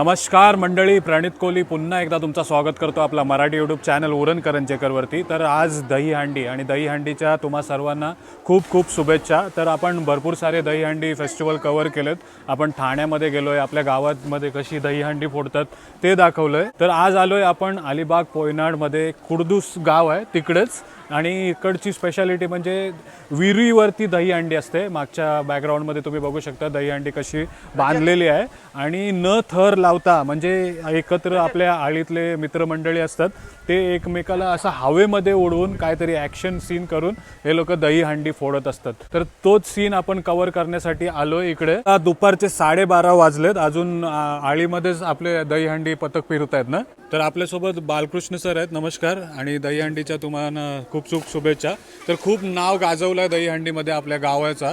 नमस्कार मंडळी प्रणित कोहली पुन्हा एकदा तुमचं स्वागत करतो आपला मराठी यूट्यूब चॅनल उरण करंजेकरवरती तर आज दहीहंडी आणि दहीहंडीच्या तुम्हा सर्वांना खूप खूप शुभेच्छा. तर आपण भरपूर सारे दहीहंडी फेस्टिवल कवर केलेत. आपण ठाण्यामध्ये गेलोय आपल्या गावामध्ये कशी दहीहंडी फोडतात ते दाखवलंय. तर आज आलोय आपण अलिबाग पोयनाडमध्ये. कुर्दूस गाव आहे तिकडेच. आणि इकडची स्पेशालिटी म्हणजे विहिरीवरती दहीहंडी असते. मागच्या बॅकग्राऊंडमध्ये तुम्ही बघू शकता दहीहंडी कशी बांधलेली आहे. आणि न थर लावता म्हणजे एकत्र आपल्या आळीतले मित्रमंडळी असतात ते एकमेकाला असं हवेमध्ये उडवून काहीतरी ॲक्शन सीन करून हे लोक दहीहंडी फोडत असतात. तर तोच सीन आपण कव्हर करण्यासाठी आलो इकडे. दुपारचे साडेबारा वाजलेत. अजून आळीमध्येच आपले दहीहंडी पथक फिरत आहेत ना? तर आपल्यासोबत बालकृष्ण सर आहेत. नमस्कार. आणि दहीहंडीच्या तुम्हाला खूप खूप शुभेच्छा. तर खूप नाव गाजवलं आहे दहीहंडीमध्ये आपल्या गावाचा.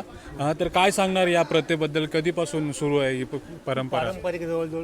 तर काय सांगणार या प्रथेबद्दल? कधीपासून सुरू आहे ही परंपरा? पारंपरिक जवळजवळ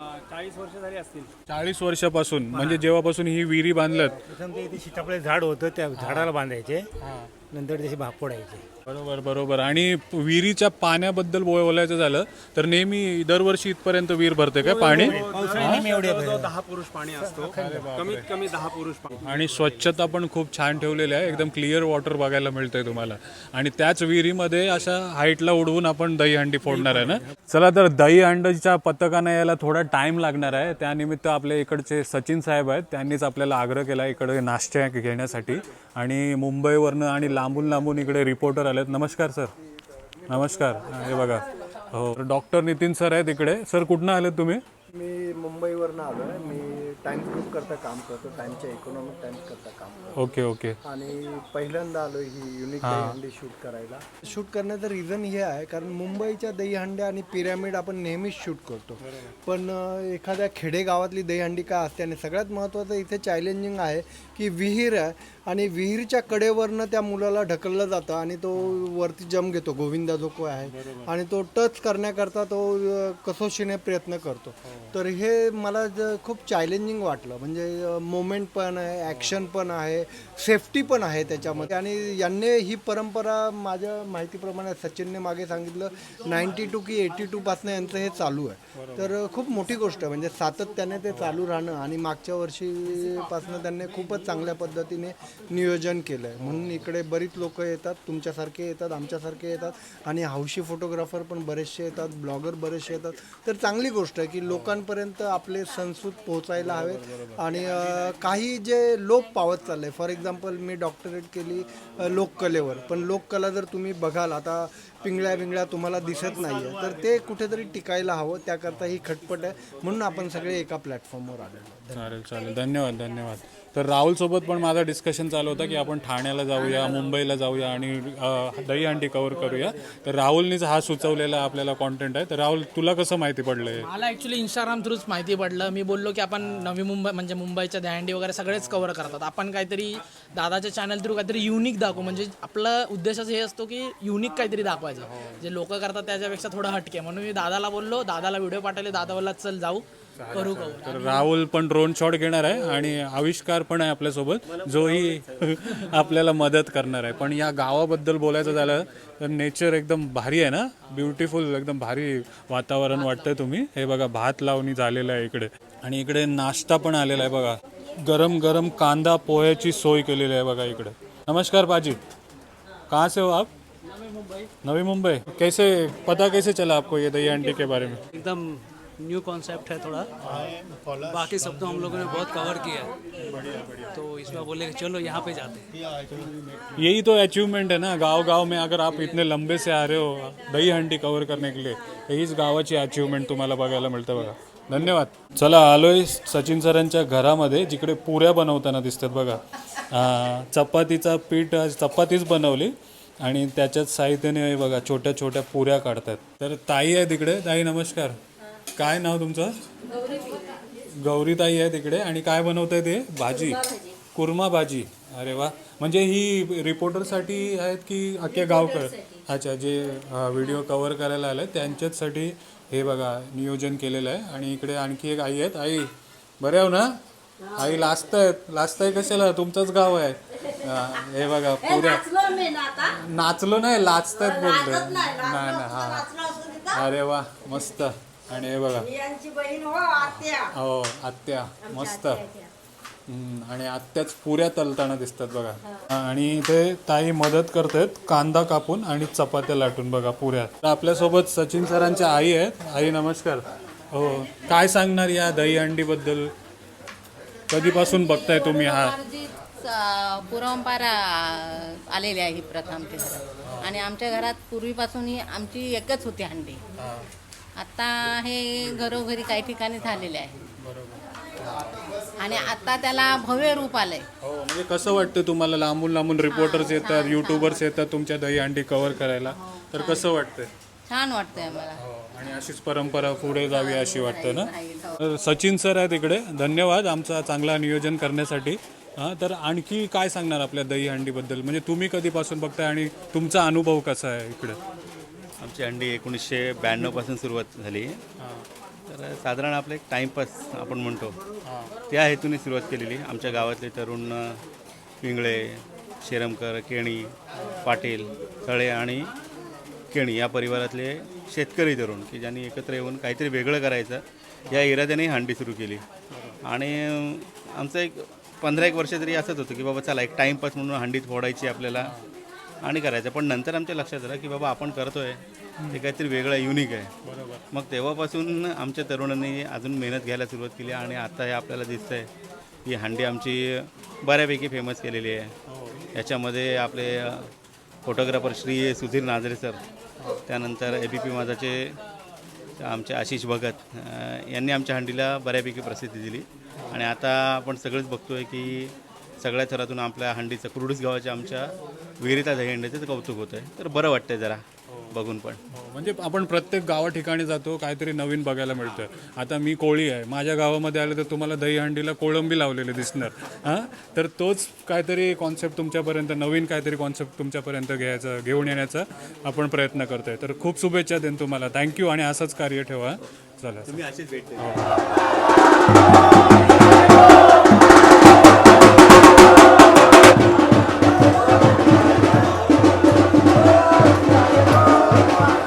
चाळीस वर्ष झाली असतील. चाळीस वर्षापासून म्हणजे जेव्हापासून ही विहिरी बांधल्यात. प्रथम ते इथे सीताफळे झाड होतं त्या झाडाला बांधायचे. नंतर त्याची भाग फोडायचे. बरोबर बरोबर. आणि विहिरीच्या पाण्याबद्दल बोल- बोलायचं झालं तर नेहमी दरवर्षी इथपर्यंत विहीर भरते काय पाणी? पावसाळी नेहमी एवढे दहा पुरुष पाणी असतो. कमीत कमी दहा पुरुष पाणी. आणि स्वच्छता पण खूप छान ठेवलेली आहे. एकदम क्लिअर वॉटर बघायला मिळतंय तुम्हाला. आणि त्याच विहिरीमध्ये अशा हाईटला उडवून आपण दहीहंडी फोडणार आहे ना? चला तर दहीहंडीच्या पथकाने यायला थोडा टाइम लागणार आहे. त्यानिमित्त आपले इकडचे सचिन साहेब आहेत त्यांनीच आपल्याला आग्रह केला इकडे नाश्ता घेण्यासाठी. आणि मुंबईवरनं आणि लांबून लांबून इकडे रिपोर्टर आलेत. नमस्कार सर. नमस्कार. हे बघा. हो डॉक्टर नितीन सर आहेत इकडे. सर कुठनं आलेत तुम्ही? मी मुंबईवरनं आलो आहे मी टाइम्स ग्रुप करता काम करतो टाइमच्या इकॉनॉमिक टाइम्स करता काम करतो. ओके ओके आणि पहिल्यांदा आलो ही युनिक दहीहंडी शूट करायला. शूट करण्याचं रिझन हे आहे कारण मुंबईच्या दहीहंड्या आणि पिरॅमिड आपण नेहमीच शूट करतो. पण अं, एखाद्या खेडेगावातली दहीहंडी काय असते आणि सगळ्यात महत्त्वाचं इथे चॅलेंजिंग आहे की विहीर आहे. आणि विहीरच्या कडेवरनं त्या मुलाला ढकललं जातं आणि तो वरती जम घेतो. गोविंदा जो को आहे. आणि तो टच करण्याकरता तो कसोशीने प्रयत्न करतो. तर हे मला खूप चॅलेंजिंग वाटलं. म्हणजे मोमेंट पण आहे ॲक्शन पण आहे सेफ्टी पण आहे त्याच्यामध्ये. आणि यांनी ही परंपरा माझ्या माहितीप्रमाणे सचिनने मागे सांगितलं. नाईन्टी टू की एटी टूपासनं यांचं हे चालू आहे. तर खूप मोठी गोष्ट आहे. म्हणजे सातत्याने ते चालू राहणं आणि मागच्या वर्षीपासनं त्यांनी खूपच चांगल्या पद्धतीने नियोजन केलं आहे म्हणून इकडे बरीच लोक येतात तुमच्यासारखे येतात आमच्यासारखे येतात आणि हौशी फोटोग्राफर पण बरेचसे येतात ब्लॉगर बरेचसे येतात. तर चांगली गोष्ट आहे की लोकांपर्यंत आपले संस्कृत पोहोचायला हवेत आणि काही जे लोप पावत चाललंय फॉर एक्झाम्पल मी डॉक्टरेट केली लोककलेवर. पण लोककला जर तुम्ही बघाल आता पिंगळ्या बिंगळ्या तुम्हाला दिसत नाही आहे तर ते कुठेतरी टिकायला हवं त्याकरता ही खटपट आहे. म्हणून आपण सगळे एका प्लॅटफॉर्मवर आलेलो चालेल चालेल. धन्यवाद धन्यवाद. तर राहुलसोबत पण माझा डिस्कशन चालू होता की आपण ठाण्याला जाऊया मुंबईला जाऊया आणि दहीहंडी कव्हर करूया. तर राहुलनीच हा सुचवलेला आपल्याला कॉन्टेंट आहे. तर राहुल तुला कसं माहिती पडलंय? मला ॲक्च्युली इंस्टाग्राम थ्रूच माहिती पडलं. मी बोललो की आपण नवी मुंबई म्हणजे मुंबईच्या दहंडी वगैरे सगळेच कव्हर करतात. आपण काहीतरी दादाच्या चॅनल थ्रू काहीतरी युनिक दाखवू. म्हणजे आपला उद्देशच हे असतो की युनिक काहीतरी दाखवायचं. जे लोक करतात त्याच्यापेक्षा थोडं हटके. म्हणून मी दादाला बोललो. दादाला व्हिडिओ पाठवले. दादा बोलला चल जाऊ. करू करू. तर राहुल पण ड्रोन शॉट घेणार आहे आणि आविष्कार पण आहे आपल्यासोबत. जोही आपल्याला मदत करणार आहे. पण या गावाबद्दल बोलायचं झालं तर नेचर एकदम भारी आहे ना? ब्युटिफुल एकदम भारी वातावरण वाटतंय तुम्ही. हे बघा भात लावणी झालेलं आहे इकडे. आणि इकडे नाश्ता पण आलेला आहे बघा. गरम गरम कांदा पोह्याची सोय केलेली आहे बघा इकडे. नमस्कार पाजी. कहाँ से हो आप? नवी मुंबई. कैसे पता कैसे चला आपको ये दही अंडे के बारे में? एकदम न्यू कॉन्सेप्ट है थोड़ा। बाकी सब तो हम लोगों ने बहुत कवर किया है। तो इसमें बोले चलो यहाँ पे जाते हैं। यही तो अचीवमेंट है ना गांव गांव में अगर आप इतने लंबे से आ रहे हो दही हंडी कव्हर करने के लिए हीच गावाची अचीवमेंट तुम्हाला बघायला मिळतं बघा। धन्यवाद। चला आलोय सचिन सरांच्या घरामध्ये जिकडे पुऱ्या बनवताना दिसतात बघा. चपातीचा पीठ चपातीच बनवली आणि त्याच्यात साहित्याने बघा छोट्या छोट्या पुऱ्या काढतात. तर ताई आहे तिकडे ताई नमस्कार. काय नाव तुमचं? गौरी ताई आहे तिकडे आणि काय बनवताय ते? भाजी. कुर्मा भाजी. अरे वा. म्हणजे ही रिपोर्टरसाठी आहेत की अख्ख्या गावकर अच्छा जे व्हिडिओ कव्हर करायला आले त्यांच्याचसाठी हे बघा नियोजन केलेलं आहे. आणि इकडे आणखी एक आई आहेत. आई बरे आहो ना? आई लाजतायत लाजताय कशाला? तुमचंच गाव आहे. हा, बघा पुऱ्या. नाचलो ना नाही बोलतोय. लाजत नाही लाजलो नाही असतं हा. अरे वा मस्त. आणि हे बघा. यांची बहीण हो आत्या. हो आत्या. मस्त. हम्म, आणि आत्याच पुऱ्या तलताना दिसतात बघा. आणि ते ताई मदत करतात कांदा कापून आणि चपात्या लाटून बघा पुऱ्या. तर आपल्यासोबत सचिन सरांच्या आई आहेत. आई नमस्कार. हो काय सांगणार या दहीहंडी बद्दल कधीपासून बघताय तुम्ही हा? जी च- परंपरा आलेली आहे ही प्रथा आमच्या घरात आणि आमच्या घरात पूर्वीपासून ही आमची एकच होती हंडी आता हे घरोघरी काही ठिकाणी झालेले आहे. आणि आता त्याला भव्य रूप आलंय. हो म्हणजे कसं वाटतं तुम्हाला? लांबून लांबून रिपोर्टर्स येतात युट्यूबर्स येतात तुमच्या दहीहंडी कव्हर करायला. तर कसं वाटतंय? छान वाटतंय आम्हाला. हो, आणि अशीच परंपरा पुढे जावी अशी वाटतं ना? हो. तर सचिन सर आहेत इकडे. धन्यवाद आमचा चांगला नियोजन करण्यासाठी. हां तर आणखी काय सांगणार आपल्या दहीहंडीबद्दल म्हणजे तुम्ही कधीपासून बघताय आणि तुमचा अनुभव कसा आहे इकडे? आमची अंडी एकोणीसशे ब्याण्णवपासून सुरुवात झाली. तर साधारण आपलं एक टाईमपास आपण म्हणतो. त्या हेतूने सुरुवात केलेली. आमच्या गावातले तरुण पिंगळे शेरमकर केणी पाटील तळे आणि केणी या परिवारातले शेतकरी तरुण की ज्यांनी एकत्र येऊन काहीतरी वेगळं करायचं या इराद्याने हंडी सुरू केली. आणि आमचं एक पंधरा एक वर्ष तरी असंच होतं की बाबा चला एक टाईमपास म्हणून हंडीत फोडायची आपल्याला आणि करायचं. पण नंतर आमच्या लक्षात आलं की बाबा आपण करतोय. ते काहीतरी वेगळं युनिक आहे. मग तेव्हापासून आमच्या तरुणांनी अजून मेहनत घ्यायला सुरुवात केली आणि आता हे आपल्याला दिसतंय ही हंडी आमची बऱ्यापैकी फेमस केलेली आहे. याच्यामध्ये आपले फोटोग्राफर श्री सुधीर नाजरे सर त्यानंतर ए बी पी माझाचे आमचे आशिष भगत यांनी आमच्या हंडीला बऱ्यापैकी प्रसिद्धी दिली. आणि आता आपण सगळंच बघतोय की सगळ्या थरातून आपल्या हंडीचं कुर्डूस गावाच्या आमच्या विहिरीता दहीहंडीचं कौतुक होतं आहे तर बरं वाटतंय जरा बघून पण. हो, म्हणजे आपण प्रत्येक गावा ठिकाणी जातो काहीतरी नवीन बघायला मिळतं. आता मी कोळी आहे. माझ्या गावामध्ये आलं तर तुम्हाला दहीहंडीला कोळंबी लावलेले दिसणार. हां? तर तोच काहीतरी कॉन्सेप्ट तुमच्यापर्यंत नवीन काहीतरी कॉन्सेप्ट तुमच्यापर्यंत घ्यायचा घेऊन येण्याचा आपण प्रयत्न करतोय. तर खूप शुभेच्छा देईन तुम्हाला. थँक्यू आणि असंच कार्य ठेवा. चला तुम्ही अशीच भेट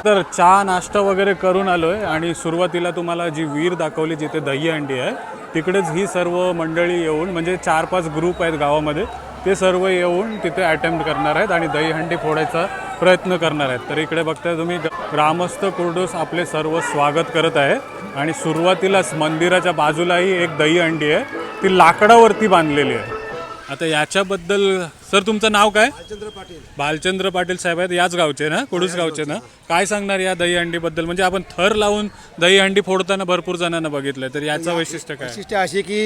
तर चहा नाश्ता वगैरे करून आलो आहे आणि सुरुवातीला तुम्हाला जी वीर दाखवली जिथे दही अंडी आहे तिकडेच ही सर्व मंडळी येऊन म्हणजे चार पाच ग्रुप आहेत गावामध्ये ते सर्व येऊन तिथे अटेम्प्ट करणार आहेत आणि दहीहंडी फोडायचा प्रयत्न करणार आहेत. तर इकडे बघताय तुम्ही ग्रामस्थ कुर्डूस आपले सर्व स्वागत करत आहे आणि सुरुवातीलाच मंदिराच्या बाजूलाही एक दहीहंडी आहे ती लाकडावरती बांधलेली आहे. आता याच्याबद्दल सर तुमचं नाव काय? भालचंद्र पाटील. साहेब आहेत याच गावचे ना? कुडूस गावचे ना? काय सांगणार या दहीहंडीबद्दल म्हणजे आपण थर लावून दहीहंडी फोडताना भरपूर जणांना बघितलंय तर याचं वैशिष्ट्य काय? वैशिष्ट्य अशी की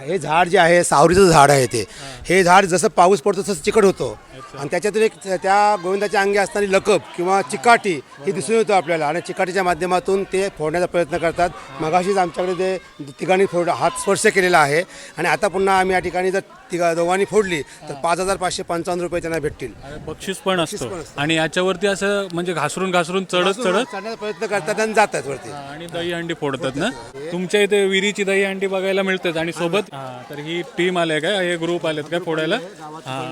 हे झाड जे आहे सावरीचं झाड आहे ते. हे झाड जसं पाऊस पडतो तसं चिकट होतो. आणि त्याच्यातून एक त्या गोविंदाच्या अंगी असणारी लकब किंवा चिकाटी ही दिसून येतो आपल्याला. आणि चिकाटीच्या माध्यमातून ते फोडण्याचा प्रयत्न करतात. मगाशीच आमच्याकडे ते तिघांनी फोड हात स्पर्श केलेला आहे. आणि आता पुन्हा आम्ही या ठिकाणी जर तिघा दोघांनी फोडली तर पाच हजार पाचशे पंचावन्न रुपये त्यांना भेटतील. बक्षीस पण असतो. आणि याच्यावरती असं म्हणजे घासरून घासरून चढत चढत? चढण्याचा प्रयत्न करतात आणि जातात वरती. आणि दहीहंडी फोडतात ना? तुमच्या इथे विहिरीची दहीहंडी बघायला मिळतात आणि सोबत? तर ही टीम आले काय हे ग्रुप आलेत काय फोडायला? हा.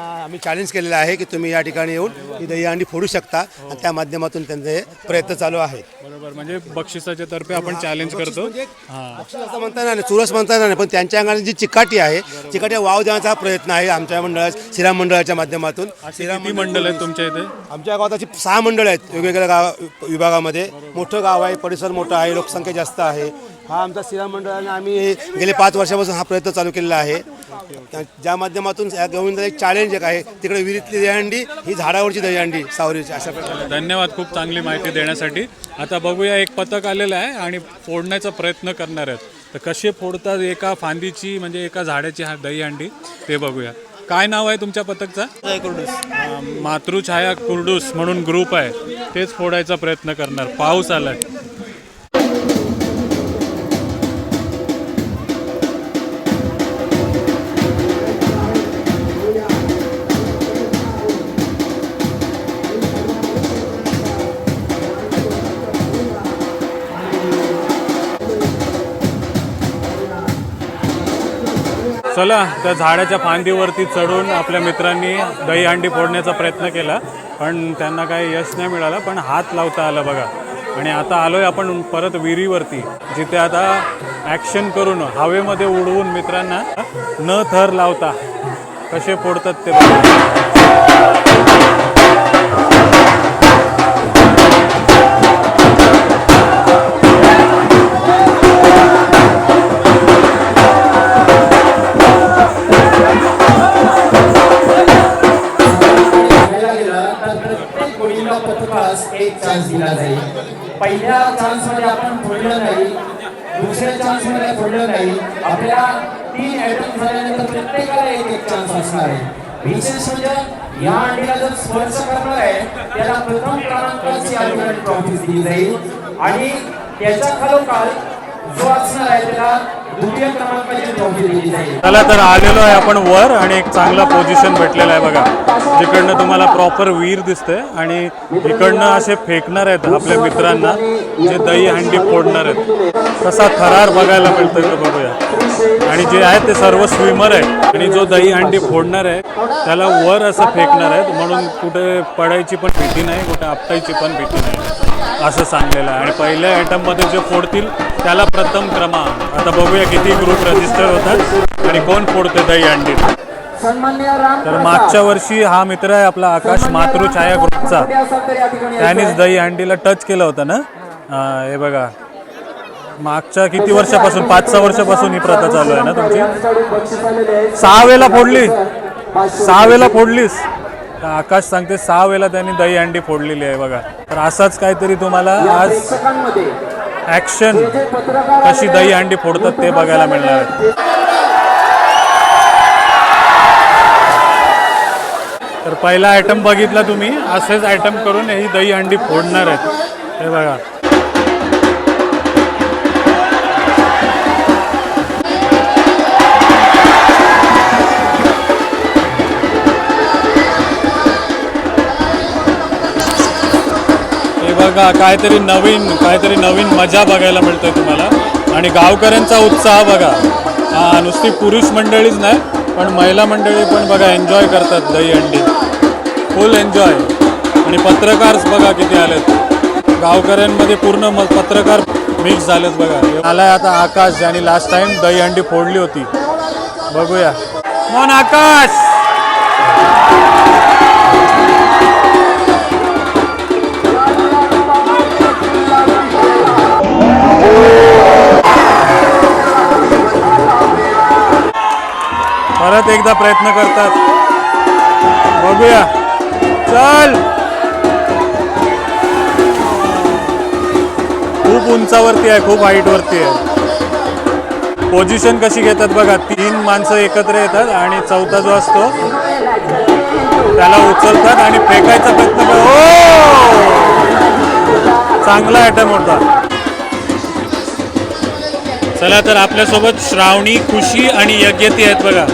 आम्ही चॅलेंज केलेलं आहे की तुम्ही या ठिकाणी येऊन ही दहीहंडी फोडू शकता. आणि त्या माध्यमातून त्यांचे प्रयत्न चालू आहेत. बरोबर. म्हणजे बक्षिसाच्या तर्फे आपण चॅलेंज करतो. हा. बक्षीस असं म्हणता येणार नाही चुरस म्हणता येणार नाही पण त्यांच्या अंगाने जी चिकाटी आहे चिकाटी वाव देण्याचा हा प्रयत्न आहे आमच्या मंडळात श्रीराम मंडळाच्या माध्यमातून. किती मंडळ आहेत तुमच्या इथे? आमच्या गावात अशी सहा मंडळ आहेत वेगवेगळ्या गाव विभागामध्ये. मोठं गाव आहे परिसर मोठा आहे लोकसंख्या जास्त आहे. हा आमचा श्रीराम मंडळाने आम्ही हे गेले पाच वर्षापासून हा प्रयत्न चालू केलेला आहे. त्या- ज्या माध्यमातून या गोविंद एक चॅलेंज एक आहे. तिकडे विहिरीतली दहीहंडी ही झाडावरची दहीहंडी सावरीची अशा प्रकारे. धन्यवाद खूप चांगली माहिती देण्यासाठी. आता बघूया एक पथक आलेलं आहे आणि फोडण्याचा प्रयत्न करणार आहेत. तर कसे फोडतात एका फांदीची म्हणजे एका झाडाची हा दहीहंडी ते बघूया. काय नाव आहे तुमच्या पथकचा? अं, मातृछाया कुर्डूस म्हणून ग्रुप आहे. तेच फोडायचा प्रयत्न करणार. पाऊस आलाय. चला त्या झाडाच्या फांदीवरती चढून आपल्या मित्रांनी दहीहंडी फोडण्याचा प्रयत्न केला पण त्यांना काही यश नाही मिळालं पण हात लावता आला बघा. आणि आता आलोय आपण परत विहिरीवरती जिथे आता ॲक्शन करून हवेमध्ये उडवून मित्रांना न थर लावता कसे फोडतात ते बघायला गेलं तर प्रत्येक गोळीला पथकास एक चान्स दिला जाईल. पहिल्या चान्समध्ये आपण फोडलं नाही दुसऱ्या चान्समध्ये फोडलं नाही. आपल्या तीन अटेम्प्ट झाल्यानंतर प्रत्येकाला एक एक चान्स असणार आहे. विशेष म्हणजे या अंडीला जर स्पर्श करणार आहे त्याला प्रथम क्रमांकाची अल्टिमेट ट्रॉफी दिली जाईल. आणि त्याच्या खालोखाल जो असणार आहे त्याला चला तर आलेलो आहे आपण वर आणि एक चांगला पोझिशन भेटलेला आहे बघा. जिकडनं तुम्हाला प्रॉपर विहीर दिसते आणि इकडनं असे फेकणार आहेत आपल्या मित्रांना जे दही हंडी फोडणार आहेत. तसा थरार बघायला मिळतोय तो बघूया. आणि जे आहेत ते सर्व स्विमर आहेत. आणि जो दही हंडी फोडणार आहे त्याला वर असं फेकणार आहेत. म्हणून कुठे पडायची पण भीती नाही कुठे आपटायची पण भीती नाही. असं सांगलेलं आहे. आणि पहिल्या आयटममध्ये जे फोडतील त्याला प्रथम क्रमांक. आता बघूया किती ग्रुप रजिस्टर होतात आणि कोण फोडते दही अंडी. तर मागच्या वर्षी हा मित्र आहे आपला आकाश मातृ छाया ग्रुपचा. त्यानेच दही अंडीला टच केलं होतं ना? हा, बघा. मागच्या किती वर्षापासून? पाच सहा वर्षापासून ही प्रथा चालू आहे ना तुमची? सहा वेळेला फोडली सहा वेळेला फोडलीस. आकाश सांगते सहा वेळेला त्यांनी दही अंडी फोडलेली आहे बघा. तर असाच काहीतरी तुम्हाला आज ॲक्शन कशी दही अंडी फोडतात ते बघायला मिळणार आहे. तर पहिला आयटम बघितला तुम्ही असेच आयटम करून ही दही अंडी फोडणार आहेत. हे बघा. बघा काहीतरी नवीन काहीतरी नवीन मजा बघायला मिळते तुम्हाला. आणि गावकऱ्यांचा उत्साह बघा. हा नुसती पुरुष मंडळीच नाही पण महिला मंडळी पण बघा एन्जॉय करतात दही अंडी. फुल एन्जॉय आणि पत्रकार बघा किती आलेत. गावकऱ्यांमध्ये पूर्ण म- पत्रकार मिक्स झालेत बघा. आलाय आता आकाश ज्याने लास्ट टाइम दही अंडी फोडली होती. बघूया. मन आकाश? परत एकदा प्रयत्न करतात. बघूया. चल! खूप उंचावरती आहे खूप हाईटवरती आहे. पोझिशन कशी घेतात बघा तीन माणसं एकत्र येतात आणि चौथा जो असतो त्याला उचलतात आणि फेकायचा प्रयत्न कर चांगला आयटम होता. चला तर आपल्यासोबत श्रावणी खुशी आणि यज्ञती आहेत बघा.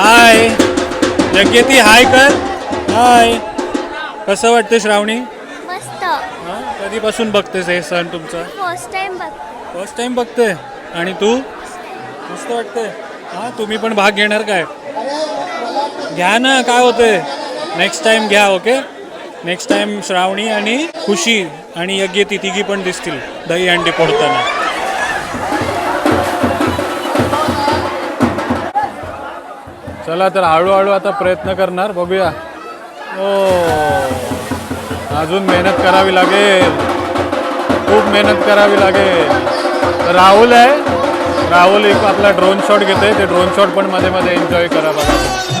हाय. यज्ञती हाय कर. हाय. कसं वाटतं श्रावणी? मस्त. हा? कधीपासून बघतेस हे सण तुमचा? फर्स्ट टाइम बघ. फर्स्ट टाइम बघते. आणि तू? मस्त वाटते. हा तुम्ही पण भाग घेणार काय? घ्या ना काय होते नेक्स्ट टाइम घ्या ओके नेक्स्ट टाइम श्रावणी आणि खुशी आणि यज्ञती तिघी पण दिसतील दही अंडी फोडताना. चला तर हळूहळू आता प्रयत्न करणार. बघूया. हो अजून मेहनत करावी लागेल. खूप मेहनत करावी लागेल. राहुल आहे. राहुल एक आपला ड्रोन शॉट घेते ते ड्रोन शॉट पण मध्ये मध्ये एन्जॉय करा बघा.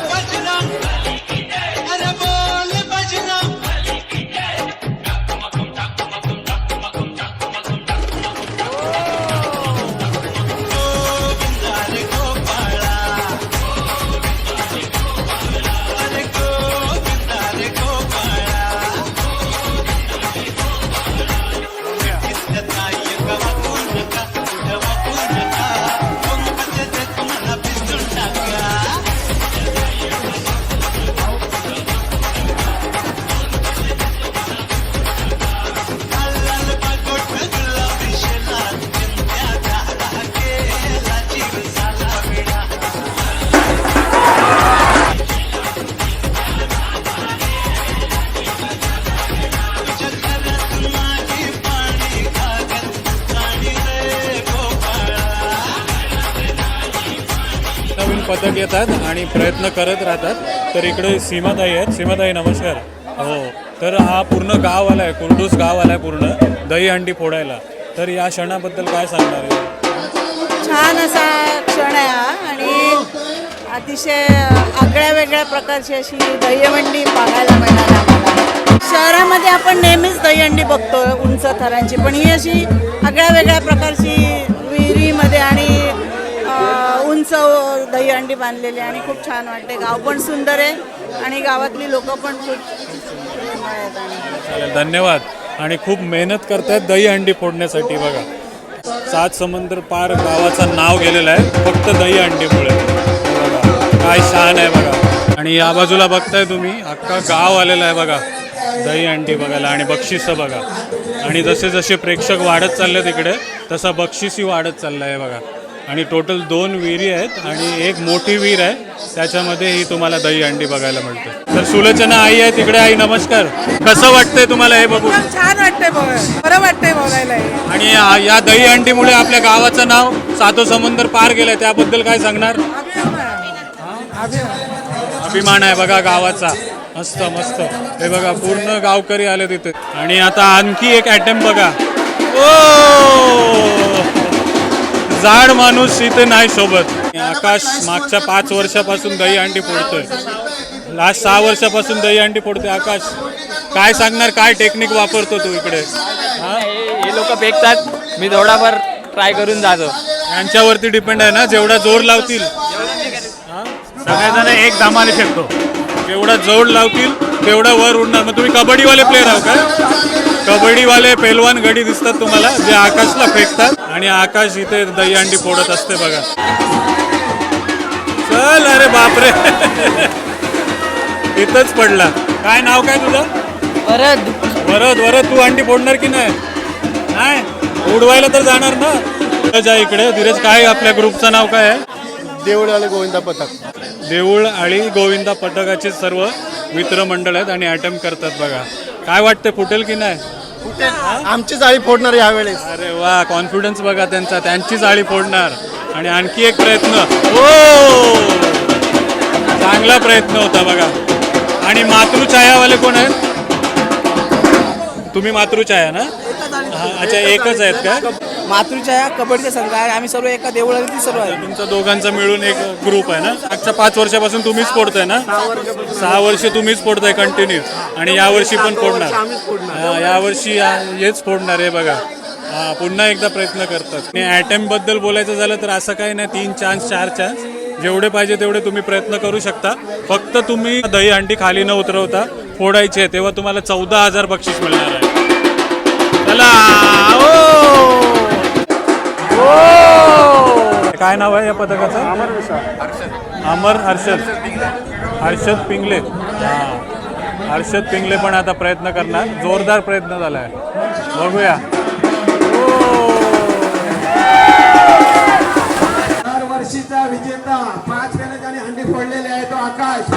येतात आणि प्रयत्न करत राहतात. तर इकडे सीमाताई आहेत. सीमाताई नमस्कार. हो तर हा पूर्ण गाव आला आहे कुर्डूस गाव आला आहे पूर्ण दहीहंडी फोडायला. तर या क्षणाबद्दल काय सांगणार आहे? छान असा क्षण आहे हा आणि अतिशय आगळ्या वेगळ्या प्रकारची अशी दहीहंडी बघायला मिळाली आम्हाला. शहरामध्ये आपण नेहमीच दहीहंडी बघतो उंच थरांची पण ही अशी आगळ्या वेगळ्या प्रकारची दहीहंडी बांधलेली आणि खूप छान वाटते. गाव पण सुंदर आहे आणि गावातली लोक पण खूप आहेत आणि चालेल धन्यवाद. आणि खूप मेहनत करतायत दहीहंडी फोडण्यासाठी बघा. सात समुद्र पार गावाचं नाव गेलेलं आहे फक्त दहीहंडीमुळे हे बघा काय शान आहे बघा. आणि या बाजूला बघताय तुम्ही अख्खा गाव आलेला आहे बघा. दहीहंडी बघायला आणि बक्षिसं बघा. आणि जसे जसे प्रेक्षक वाढत चालले तिकडे तसा बक्षीसही वाढत चाललं आहे बघा. आणि टोटल दोन विहिरी आहेत आणि एक मोठी विहीर आहे. त्याच्यामध्ये ही तुम्हाला दहीहंडी बघायला मिळते. तर सुलोचना आई आहे तिकडे आई नमस्कार. कसं वाटतंय तुम्हाला हे बघून? छान वाटतंय बरं वाटतंय बघायला आणि या- या दहीहंडीमुळे आपल्या गावाचं नाव सातो समंदर पार गेलंय. त्याबद्दल काय सांगणार? अभिमान. आहे बघा गावाचा. मस्त मस्त. हे बघा पूर्ण गावकरी आले तिथे. आणि आता आणखी एक अटेम्प बघा. ओ! जाड माणूस इथे नाही सोबत. आकाश मागच्या पाच वर्षापासून दहीहंडी फोडतोय. लास्ट सहा वर्षापासून दहीहंडी फोडतोय आकाश. काय सांगणार काय टेक्निक वापरतो तू इकडे? हा? हे लोक फेकतात. मी थोडाफार ट्राय करून जातो. यांच्यावरती डिपेंड आहे ना जेवढा जोर लावतील. सगळेजण एक दामाने फेकतो. जेवढा जोर लावतील तेवढा वर उडणार. मग तुम्ही कबड्डीवाले प्लेअर आहो का? कबड्डीवाले पेलवान गडी दिसतात तुम्हाला जे आकाशला फेकतात आणि आकाश इथे दहीहंडी फोडत असते बघा. चल अरे बापरे. इथंच पडला. काय नाव काय तुझं? परत वरद वरद तू अंडी फोडणार की नाही? नाही? उडवायला तर जाणार ना? धीरज आहे इकडे. धीरज काय आपल्या ग्रुपचं नाव काय आहे? देवळ आले गोविंदा पथक. देऊळ आळी गोविंदा पथकाचे सर्व मित्रमंडळ आहेत आणि अटेम्प्ट करतात बघा. काय वाटतं फुटेल की नाही? आमची जाळी फोडणार यावेळेस. अरे वा कॉन्फिडन्स बघा त्यांचा त्यांची जाळी फोडणार. आणि आणखी एक प्रयत्न. ओ चांगला प्रयत्न होता बघा. आणि मातृछायावाले कोण आहेत? तुम्ही मातृछाया ना? हा, अच्छा एकच आहेत का? मातृछाया कबड्डीचा संघ आहे. आम्ही सर्व एका देवळातील सर्व आहे. तुमचा दोघांचा मिळून एक ग्रुप आहे ना? मागच्या पाच वर्षापासून तुम्हीच फोडताय ना? सहा वर्ष तुम्हीच फोडताय कंटिन्यू आणि यावर्षी पण फोडणार. हा, यावर्षी या- हेच फोडणार आहे बघा. हा पुन्हा एकदा प्रयत्न करतात. आणि अटेम्प्टबद्दल बोलायचं झालं तर असं काही नाही तीन चान्स चार चान्स जेवढे पाहिजे तेवढे तुम्ही प्रयत्न करू शकता. फक्त तुम्ही दहीहंडी खाली न उतरवता फोडायची आहे. तेव्हा तुम्हाला चौदा हजार बक्षीस मिळणार आहे. चला ओ! काय नाव आहे या पथकाचं अमर हर्षद. हर्षद. पिंगले. हां. हर्षद पिंगले पण आता प्रयत्न करणार. जोरदार प्रयत्न झाला आहे बघूया दरवर्षीचा विजेता पाच वेळा त्याने हंडी फोडलेले आहे तो आकाश.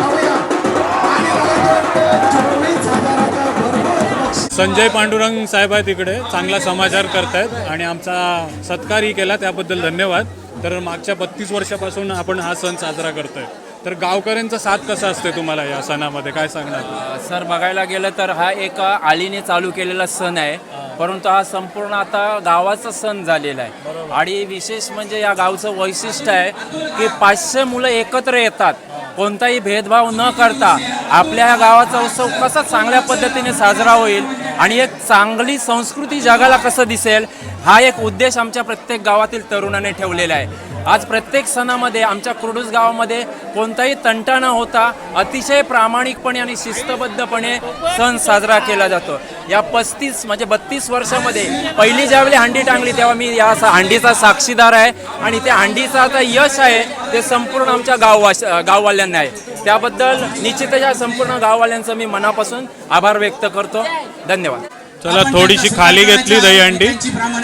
संजय पांडुरंग साहेब आहेत इकडे. चांगला समाचार करतायत आणि आमचा सत्कारही केला त्याबद्दल धन्यवाद. तर मागच्या बत्तीस वर्षापासून आपण हा सण साजरा करतोय. तर गावकऱ्यांचा साथ कसा असते तुम्हाला या सणामध्ये? काय सांगणार? सर बघायला गेलं तर हा एक आलीने चालू केलेला सण आहे. परंतु हा संपूर्ण आता गावाचा सण झालेला आहे. आणि विशेष म्हणजे या गावचं वैशिष्ट्य आहे की पाचशे मुलं एकत्र येतात. कोणताही भेदभाव न करता आपल्या या गावाचा उत्सव कसा चांगल्या पद्धतीने साजरा होईल आणि एक चांगली संस्कृती जगाला कसं दिसेल हा एक उद्देश आमच्या प्रत्येक गावातील तरुणाने ठेवलेला आहे. आज प्रत्येक सणामध्ये आमच्या कुरडूस गावामध्ये कोणताही तंटा न होता अतिशय प्रामाणिकपणे आणि शिस्तबद्धपणे सण साजरा केला जातो. या पस्तीस म्हणजे बत्तीस वर्षामध्ये पहिली ज्यावेळी हंडी टांगली तेव्हा मी या सा- हंडीचा साक्षीदार आहे. आणि त्या हंडीचा आता यश आहे ते संपूर्ण आमच्या गाववास गाववाल्यांना आहे. त्याबद्दल निश्चितच या संपूर्ण गाववाल्यांचं मी मनापासून आभार व्यक्त करतो. धन्यवाद. चला थोडीशी खाली घेतली दहीहंडी.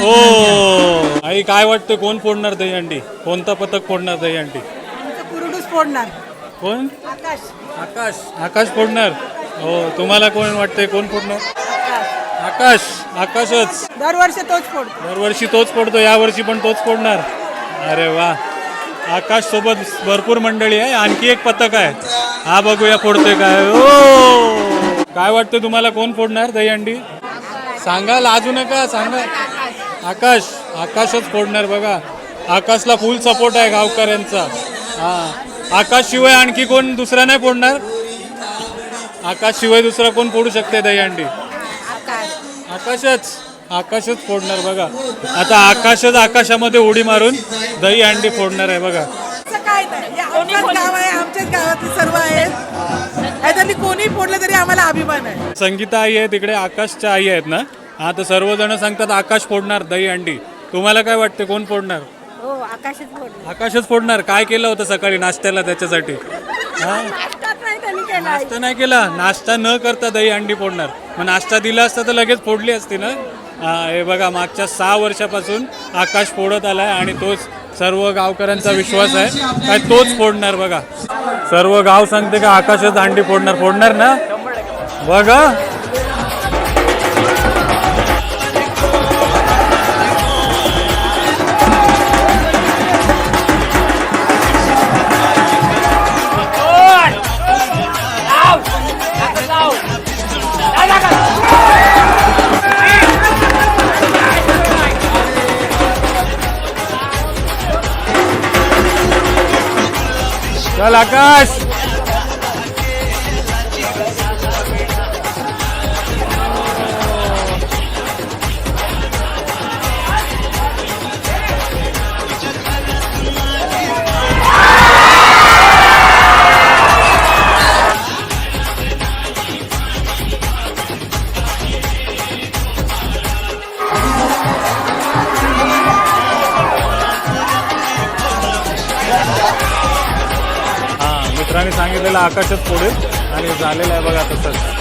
ओ आई काय वाटतं कोण फोडणार दहीहंडी? कोणता पथक फोडणार दहीहंडी? कुरुडूस फोडणार. कोण? आकाश. आकाश. आकाश फोडणार? हो तुम्हाला कोण वाटतंय कोण फोडणार? आकाश. आकाशच. दरवर्षी तोच फोडतो. दरवर्षी तोच फोडतो यावर्षी पण तोच फोडणार? अरे वा. आकाश सोबत भरपूर मंडळी आहे. आणखी एक पथक आहे. हा बघूया फोडतोय काय. ओ! काय वाटतं तुम्हाला कोण फोडणार दहीहंडी सांगा लाजू नका सांगा आकाश आकाशच फोडणार बघा. आकाशला फुल सपोर्ट आहे गावकऱ्यांचा. हा. आकाश शिवाय आणखी कोण दुसरा नाही फोडणार? आकाश शिवाय दुसरा कोण फोडू शकते दहीहंडी आकाशच. आकाशच फोडणार बघा. आता आकाशच आकाशामध्ये उडी मारून दही अंडी फोडणार आहे बघा. काय नाही. आमचंच गाव आहे आमच्याच गावातले सर्व आहेत. याच्यातली कोणी फोडलं तरी आम्हाला अभिमान आहे. संगीता आई आहे तिकडे आकाशच्या आई आहेत ना? हा तर सर्वजण सांगतात आकाश फोडणार दही अंडी. तुम्हाला काय वाटते कोण फोडणार? हो आकाशच फोडलं आकाशच फोडणार. काय केलं होतं सकाळी नाश्त्याला त्याच्यासाठी? नाही त्यांनी केलं. नाश्ता नाही केला. नाश्ता न करता दही अंडी फोडणार. मग नाश्ता दिला असता तर लगेच फोडली असती ना? हा, हे बघा मागच्या सहा वर्षापासून आकाश फोडत आला आहे आणि तोच सर्व गावकऱ्यांचा विश्वास आहे. काय तोच फोडणार बघा. सर्व गाव सांगते का आकाशच अंडी फोडणार? फोडणार ना? बघा. चल आकाश हा सांगितलेलं आकाशच फोडेल आणि झालेलं आहे बघा तसंच